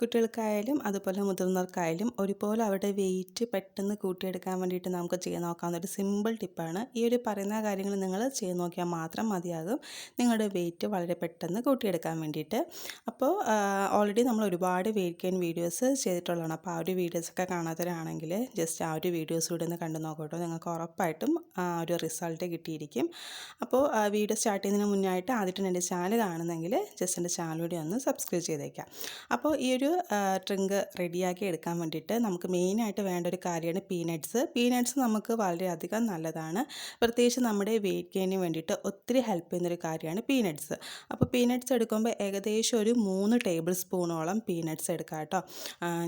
കുട്ടികൾക്കായാലും അതുപോലെ മുതിർന്നവർക്കായാലും ഒരുപോലെ അവരുടെ വെയിറ്റ് പെട്ടെന്ന് കൂട്ടിയെടുക്കാൻ വേണ്ടിയിട്ട് നമുക്ക് ചെയ്ത് നോക്കാവുന്ന ഒരു സിമ്പിൾ ടിപ്പാണ് ഈ ഒരു പറയുന്ന കാര്യങ്ങൾ നിങ്ങൾ ചെയ്ത് നോക്കിയാൽ മാത്രം മതിയാകും. നിങ്ങളുടെ വെയിറ്റ് വളരെ പെട്ടെന്ന് കൂട്ടിയെടുക്കാൻ വേണ്ടിയിട്ട്. അപ്പോൾ ഓൾറെഡി നമ്മൾ ഒരുപാട് വെയിറ്റ് ഗെയിൻ വീഡിയോസ് ചെയ്തിട്ടുള്ളതാണ്. അപ്പോൾ ആ ഒരു വീഡിയോസൊക്കെ കാണാത്തവരാണെങ്കിൽ ജസ്റ്റ് ആ ഒരു വീഡിയോസ് കൂടെ ഒന്ന് കണ്ടു നോക്കട്ടോ. നിങ്ങൾക്ക് ഉറപ്പായിട്ടും ആ ഒരു റിസൾട്ട് കിട്ടിയിരിക്കും. അപ്പോൾ വീഡിയോ സ്റ്റാർട്ട് ചെയ്യുന്നതിന് മുന്നായിട്ട് ആദ്യമായിട്ട് എന്റെ ചാനൽ കാണുന്നെങ്കിൽ ജസ്റ്റ് എന്റെ ചാനൽ കൂടി ഒന്ന് സബ്സ്ക്രൈബ് ചെയ്തേക്കാം അപ്പോൾ ഈ ഒരു ട്രിങ്ക് റെഡിയാക്കി എടുക്കാൻ വേണ്ടിയിട്ട് നമുക്ക് മെയിനായിട്ട് വേണ്ട ഒരു കാര്യമാണ് പീനട്ട്സ്. പീനട്ട്സ് നമുക്ക് വളരെയധികം നല്ലതാണ്. പ്രത്യേകിച്ച് നമ്മുടെ വെയിറ്റ് ഗെയിനിന് വേണ്ടിയിട്ട് ഒത്തിരി ഹെൽപ്പ് ചെയ്യുന്നൊരു കാര്യമാണ് പീനട്ട്സ്. അപ്പോൾ പീനട്ട്സ് എടുക്കുമ്പോൾ ഏകദേശം ഒരു മൂന്ന് ടേബിൾ സ്പൂണോളം പീനട്ട്സ് എടുക്കാം കേട്ടോ.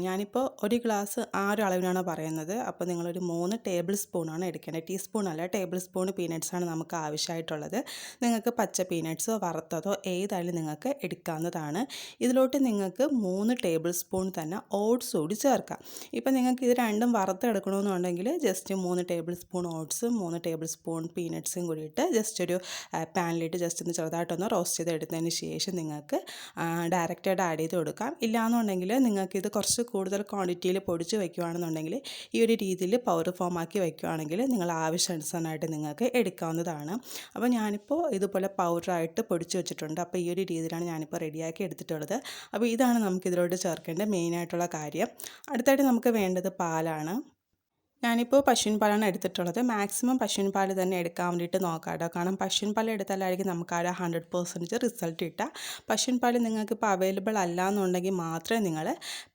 ഞാനിപ്പോൾ ഒരു ഗ്ലാസ് ആ ഒരു അളവിനാണ് പറയുന്നത്. അപ്പോൾ നിങ്ങളൊരു മൂന്ന് ടേബിൾ സ്പൂണാണ് എടുക്കേണ്ടത്. ടീസ്പൂൺ അല്ല ടേബിൾ സ്പൂൺ പീനട്ട്സാണ് നമുക്ക് ആവശ്യമായിട്ടുള്ളത്. നിങ്ങൾക്ക് പച്ച പീനട്ട്സോ വറുത്തതോ ഏതായാലും നിങ്ങൾക്ക് എടുക്കാവുന്നതാണ്. ഇതിലോട്ട് നിങ്ങൾക്ക് മൂന്ന് ടേബിൾ സ്പൂൺ തന്നെ ഓട്സ് കൂടി ചേർക്കാം. ഇപ്പം നിങ്ങൾക്ക് ഇത് രണ്ടും വറുത്തെടുക്കണമെന്നുണ്ടെങ്കിൽ ജസ്റ്റ് മൂന്ന് ടേബിൾ സ്പൂൺ ഓട്സും മൂന്ന് ടേബിൾ സ്പൂൺ പീനട്ട്സും കൂടിയിട്ട് ജസ്റ്റ് ഒരു പാനിലിട്ട് ജസ്റ്റ് ഒന്ന് ചെറുതായിട്ടൊന്ന് റോസ്റ്റ് ചെയ്തെടുത്തതിന് ശേഷം നിങ്ങൾക്ക് ഡയറക്റ്റായിട്ട് ആഡ് ചെയ്ത് കൊടുക്കാം. ഇല്ലയെന്നുണ്ടെങ്കിൽ നിങ്ങൾക്ക് ഇത് കുറച്ച് കൂടുതൽ ക്വാണ്ടിറ്റിയിൽ പൊടിച്ച് വയ്ക്കുകയാണെന്നുണ്ടെങ്കിൽ ഈ ഒരു രീതിയിൽ പൗഡർ ഫോം ആക്കി വയ്ക്കുകയാണെങ്കിൽ നിങ്ങൾ ആവശ്യാനുസരണമായിട്ട് നിങ്ങൾക്ക് എടുക്കാവുന്നതാണ്. അപ്പോൾ ഞാനിപ്പോൾ ഇതുപോലെ പൗഡറായിട്ട് പൊടിച്ച് വെച്ചിട്ടുണ്ട്. അപ്പോൾ ഈ ഒരു രീതിയിലാണ് ഞാനിപ്പോൾ റെഡിയാക്കി എടുത്തിട്ടുള്ളത്. അപ്പോൾ ഇതാണ് നമുക്കിതിലോട്ട് ചേർക്കേണ്ട മെയിനായിട്ടുള്ള കാര്യം. അടുത്തായിട്ട് നമുക്ക് വേണ്ടത് പാലാണ്. ഞാനിപ്പോൾ പശുവിൻ പാലാണ് എടുത്തിട്ടുള്ളത്. മാക്സിമം പശുവിൻ പാൽ തന്നെ എടുക്കാൻ വേണ്ടിയിട്ട് നോക്കാം കേട്ടോ. കാരണം പശുവിൻ പാൽ എടുത്താലായിരിക്കും നമുക്ക് ആ ഹൺഡ്രഡ് പെർസെന്റേജ് റിസൾട്ട് കിട്ടുക. പശുവിൻ പാൽ നിങ്ങൾക്ക് ഇപ്പോൾ അവൈലബിൾ അല്ല എന്നുണ്ടെങ്കിൽ മാത്രമേ നിങ്ങൾ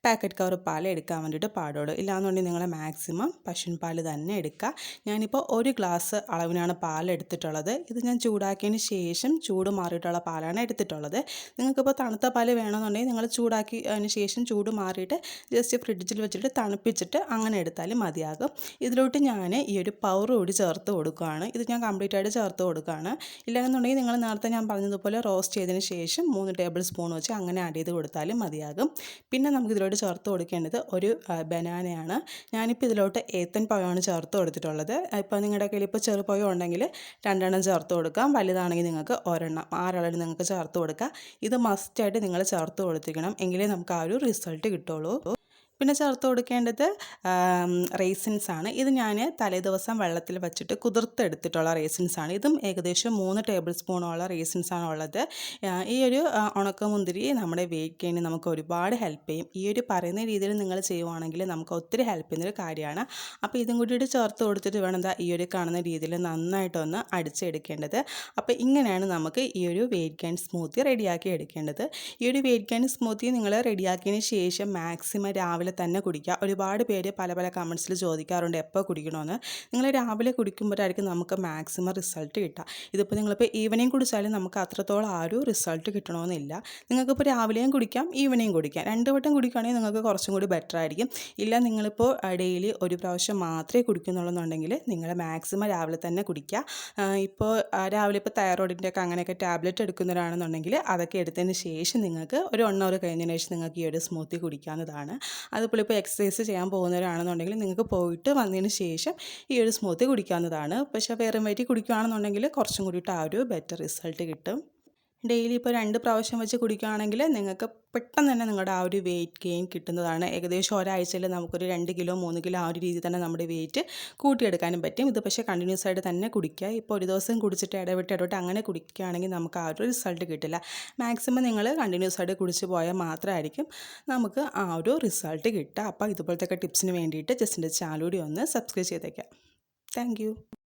പാക്കറ്റ് കവർ പാൽ എടുക്കാൻ വേണ്ടിയിട്ട് പാടുള്ളൂ. ഇല്ലാന്നുണ്ടെങ്കിൽ നിങ്ങൾ മാക്സിമം പശുവിൻ പാൽ തന്നെ എടുക്കുക. ഞാനിപ്പോൾ ഒരു ഗ്ലാസ് അളവിനാണ് പാൽ എടുത്തിട്ടുള്ളത്. ഇത് ഞാൻ ചൂടാക്കിയതിന് ശേഷം ചൂട് മാറിയിട്ടുള്ള പാലാണ് എടുത്തിട്ടുള്ളത്. നിങ്ങൾക്കിപ്പോൾ തണുത്ത പാൽ വേണമെന്നുണ്ടെങ്കിൽ നിങ്ങൾ ചൂടാക്കി അതിന് ശേഷം ചൂട് മാറിയിട്ട് ജസ്റ്റ് ഫ്രിഡ്ജിൽ വെച്ചിട്ട് തണുപ്പിച്ചിട്ട് അങ്ങനെ എടുത്താലും മതിയാകും. ഇതിലോട്ട് ഞാൻ ഈ ഒരു പവർ കൂടി ചേർത്ത് കൊടുക്കുകയാണ്. ഇത് ഞാൻ കംപ്ലീറ്റ് ആയിട്ട് ചേർത്ത് കൊടുക്കുകയാണ്. ഇല്ലാന്നുണ്ടെങ്കിൽ നിങ്ങൾ നേരത്തെ ഞാൻ പറഞ്ഞതുപോലെ റോസ്റ്റ് ചെയ്തതിന് ശേഷം മൂന്ന് ടേബിൾ സ്പൂൺ വെച്ച് അങ്ങനെ ആഡ് ചെയ്ത് കൊടുത്താലും മതിയാകും. പിന്നെ നമുക്ക് ഇതിലോട്ട് ചേർത്ത് കൊടുക്കേണ്ടത് ഒരു ബനാനയാണ് ഞാനിപ്പോൾ ഇതിലോട്ട് ഏത്തൻ പഴമാണ് ചേർത്ത് കൊടുത്തിട്ടുള്ളത്. ഇപ്പോൾ നിങ്ങളുടെ കയ്യിൽ ഇപ്പോൾ ചെറുപഴം ഉണ്ടെങ്കിൽ രണ്ടെണ്ണം ചേർത്ത് കൊടുക്കാം. വലുതാണെങ്കിൽ നിങ്ങൾക്ക് ഒരെണ്ണം ആറെണ്ണം നിങ്ങൾക്ക് ചേർത്ത് കൊടുക്കാം. ഇത് മസ്റ്റായിട്ട് നിങ്ങൾ ചേർത്ത് കൊടുത്തിരിക്കണം. എങ്കിലേ നമുക്ക് ആ ഒരു റിസൾട്ട് കിട്ടുള്ളൂ. പിന്നെ ചേർത്ത് കൊടുക്കേണ്ടത് റേസിൻസ് ആണ്. ഇത് ഞാൻ തലേദിവസം വെള്ളത്തിൽ വെച്ചിട്ട് കുതിർത്തെടുത്തിട്ടുള്ള റേസിൻസ് ആണ്. ഇതും ഏകദേശം മൂന്ന് ടേബിൾ സ്പൂണോളം റേസിൻസ് ആണ് ഉള്ളത്. ഈ ഒരു ഉണക്കമുന്തിരി നമ്മുടെ ഗെയിന് നമുക്ക് ഒരുപാട് ഹെൽപ്പ് ചെയ്യും. ഈ ഒരു പറയുന്ന രീതിയിൽ നിങ്ങൾ ചെയ്യുവാണെങ്കിൽ നമുക്ക് ഒത്തിരി ഹെൽപ്പ് ചെയ്യുന്നൊരു കാര്യമാണ്. അപ്പോൾ ഇതും കൂടിയിട്ട് ചേർത്ത് കൊടുത്തിട്ട് വേണം എന്താ ഈ ഒരു കാണുന്ന രീതിയിൽ നന്നായിട്ടൊന്ന് അടിച്ചെടുക്കേണ്ടത്. അപ്പോൾ ഇങ്ങനെയാണ് നമുക്ക് ഈ ഒരു വെയിറ്റ് ഗെയിൻ സ്മൂത്തി റെഡിയാക്കി എടുക്കേണ്ടത്. ഈ ഒരു വെയിറ്റ് ഗെയിൻ സ്മൂത്തി നിങ്ങൾ റെഡിയാക്കിയതിന് ശേഷം മാക്സിമം രാവിലെ രാവിലെ തന്നെ കുടിക്കുക. ഒരുപാട് പേര് പല പല കമൻസിൽ ചോദിക്കാറുണ്ട് എപ്പോൾ കുടിക്കണമെന്ന് നിങ്ങൾ രാവിലെ കുടിക്കുമ്പോഴായിരിക്കും നമുക്ക് മാക്സിമം റിസൾട്ട് കിട്ടുക. ഇതിപ്പോൾ നിങ്ങളിപ്പോൾ ഈവനിങ് കുടിച്ചാലും നമുക്ക് അത്രത്തോളം ആരും റിസൾട്ട് കിട്ടണമെന്നില്ല നിങ്ങൾക്കിപ്പോൾ രാവിലെയും കുടിക്കാം ഈവനിങ് കുടിക്കാം. രണ്ട് വട്ടം കുടിക്കുകയാണെങ്കിൽ നിങ്ങൾക്ക് കുറച്ചും കൂടി ബെറ്റർ ആയിരിക്കും. ഇല്ല നിങ്ങളിപ്പോൾ ഡെയിലി ഒരു പ്രാവശ്യം മാത്രമേ കുടിക്കുന്നുള്ളൂന്നുണ്ടെങ്കിൽ നിങ്ങൾ മാക്സിമം രാവിലെ തന്നെ കുടിക്കുക. ഇപ്പോൾ രാവിലെ ഇപ്പോൾ തൈറോയിഡിന്റെ ഒക്കെ അങ്ങനെയൊക്കെ ടാബ്ലറ്റ് എടുക്കുന്നവരാണെന്നുണ്ടെങ്കിൽ അതൊക്കെ എടുത്തതിന് ശേഷം നിങ്ങൾക്ക് ഒരു വൺ അവർ കഴിഞ്ഞതിന് ശേഷം നിങ്ങൾക്ക് ഈ ഒരു സ്മൂത്തി കുടിക്കാവുന്നതാണ്. അതുപോലെ ഇപ്പോൾ എക്സസൈസ് ചെയ്യാൻ പോകുന്നവരാണെന്നുണ്ടെങ്കിൽ നിങ്ങൾക്ക് പോയിട്ട് വന്നതിന് ശേഷം ഈ ഒരു സ്മൂത്തി കുടിക്കാവുന്നതാണ്. പക്ഷേ വേറെ വയറ്റി കുടിക്കുകയാണെന്നുണ്ടെങ്കിൽ കുറച്ചും കൂടിയിട്ട് ആ ഒരു ബെറ്റർ റിസൾട്ട് കിട്ടും. ഡെയിലി ഇപ്പോൾ രണ്ട് പ്രാവശ്യം വെച്ച് കുടിക്കുകയാണെങ്കിൽ നിങ്ങൾക്ക് പെട്ടെന്ന് തന്നെ നിങ്ങളുടെ ആ ഒരു വെയിറ്റ് ഗെയിൻ കിട്ടുന്നതാണ്. ഏകദേശം ഒരാഴ്ചയിൽ നമുക്കൊരു രണ്ട് കിലോ മൂന്ന് കിലോ ആ ഒരു രീതിയിൽ തന്നെ നമ്മുടെ വെയിറ്റ് കൂട്ടിയെടുക്കാനും പറ്റും. ഇത് പക്ഷേ കണ്ടിന്യൂസ് ആയിട്ട് തന്നെ കുടിക്കുക. ഇപ്പോൾ ഒരു ദിവസം കുടിച്ചിട്ട് ഇടവിട്ട് ഇടവിട്ട് അങ്ങനെ കുടിക്കുകയാണെങ്കിൽ നമുക്ക് ആ ഒരു റിസൾട്ട് കിട്ടില്ല. മാക്സിമം നിങ്ങൾ കണ്ടിന്യൂസ് ആയിട്ട് കുടിച്ച് പോയാൽ മാത്രമായിരിക്കും നമുക്ക് ആ ഒരു റിസൾട്ട് കിട്ടുക. അപ്പോൾ ഇതുപോലത്തെ ടിപ്സിന് വേണ്ടിയിട്ട് ജസ്റ്റിന്റെ ചാനലൂടി ഒന്ന് സബ്സ്ക്രൈബ് ചെയ്തേക്കാം താങ്ക്